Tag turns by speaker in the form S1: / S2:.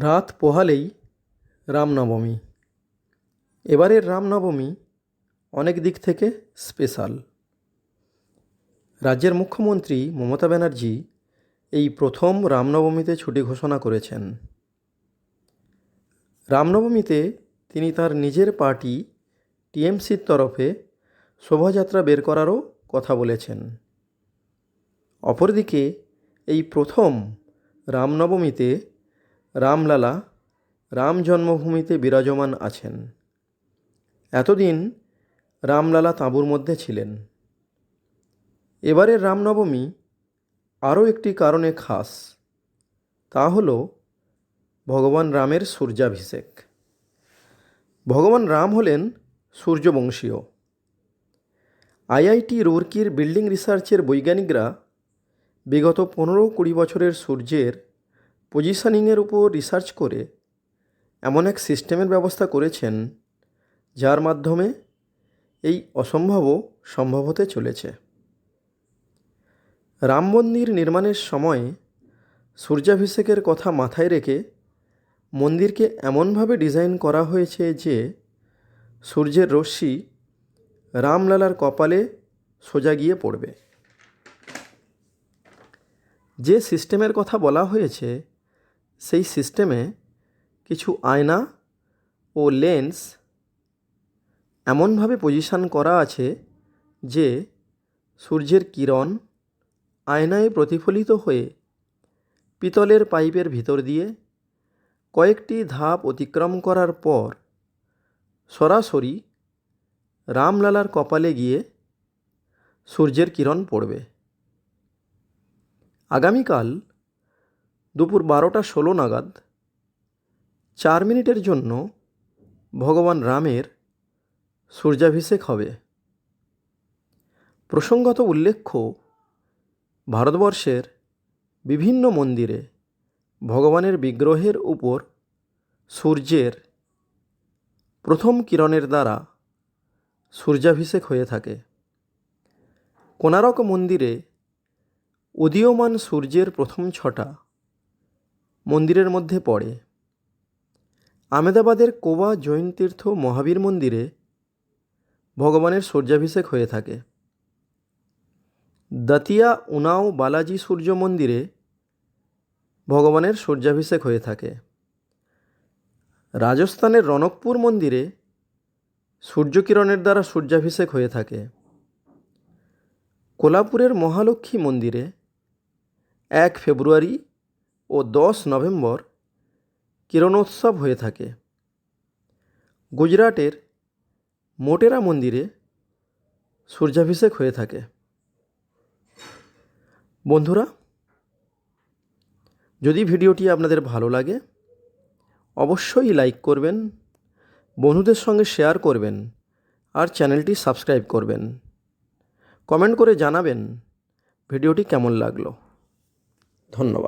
S1: রাত পোহালেই রামনবমী। এবারের রামনবমী অনেক দিক থেকে স্পেশাল। রাজ্যের মুখ্যমন্ত্রী মমতা ব্যানার্জি এই প্রথম রামনবমীতে ছুটি ঘোষণা করেছেন। রামনবমীতে তিনি তার নিজের পার্টি টিএমসির তরফে শোভাযাত্রা বের করারও কথা বলেছেন। অপরদিকে এই প্রথম রামনবমীতে রামলালা, রাম জন্মভূমিতে বিরাজমান আছেন। এতদিন রামলালা তাঁবুর মধ্যে ছিলেন। এবারের রামনবমী আরও একটি কারণে খাস, তা হল ভগবান রামের সূর্যাভিষেক। ভগবান রাম হলেন সূর্যবংশীয়। আইআইটি রুরকির বিল্ডিং রিসার্চের বৈজ্ঞানিকরা বিগত পনেরো কুড়ি বছরের সূর্যের পজিশনিংয়ের উপর রিসার্চ করে এমন এক সিস্টেমের ব্যবস্থা করেছেন, যার মাধ্যমে এই অসম্ভবও সম্ভব হতে চলেছে। রাম মন্দির নির্মাণের সময় সূর্যাভিষেকের কথা মাথায় রেখে মন্দিরকে এমনভাবে ডিজাইন করা হয়েছে যে সূর্যের রশ্মি রামলালার কপালে সোজা গিয়ে পড়বে। যে সিস্টেমের কথা বলা হয়েছে সেই সিস্টেমে কিছু আয়না ও লেন্স এমনভাবে পজিশন করা আছে যে সূর্যের কিরণ আয়নায় প্রতিফলিত হয়ে পিতলের পাইপের ভিতর দিয়ে কয়েকটি ধাপ অতিক্রম করার পর সরাসরি রামলালার কপালে গিয়ে সূর্যের কিরণ পড়বে। আগামীকাল দুপুর বারোটা ষোলো নাগাদ চার মিনিটের জন্য ভগবান রামের সূর্যাভিষেক হবে। প্রসঙ্গত উল্লেখ্য, ভারতবর্ষের বিভিন্ন মন্দিরে ভগবানের বিগ্রহের উপর সূর্যের প্রথম কিরণের দ্বারা সূর্যাভিষেক হয়ে থাকে। কোনারক মন্দিরে উদীয়মান সূর্যের প্রথম ছটা মন্দিরের মধ্যে পড়ে। আমেদাবাদের কোবা জৈন তীর্থ মহাবীর মন্দিরে ভগবানের সূর্যাভিষেক হয়ে থাকে। দাতিয়া উনাও বালাজি সূর্য মন্দিরে ভগবানের সূর্যাভিষেক হয়ে থাকে। রাজস্থানের রনকপুর মন্দিরে সূর্যকিরণের দ্বারা সূর্যাভিষেক হয়ে থাকে। কোলাপুরের মহালক্ষ্মী মন্দিরে এক ফেব্রুয়ারি ও দশ নভেম্বর কিরণোৎসব হয়ে থাকে। গুজরাটের মোটেরা মন্দিরে সূর্যাভিষেক হয়ে থাকে। বন্ধুরা, যদি ভিডিওটি আপনাদের ভালো লাগে, অবশ্যই লাইক করবেন, বন্ধুদের সঙ্গে শেয়ার করবেন আর চ্যানেলটি সাবস্ক্রাইব করবেন। কমেন্ট করে জানাবেন ভিডিওটি কেমন লাগল। ধন্যবাদ।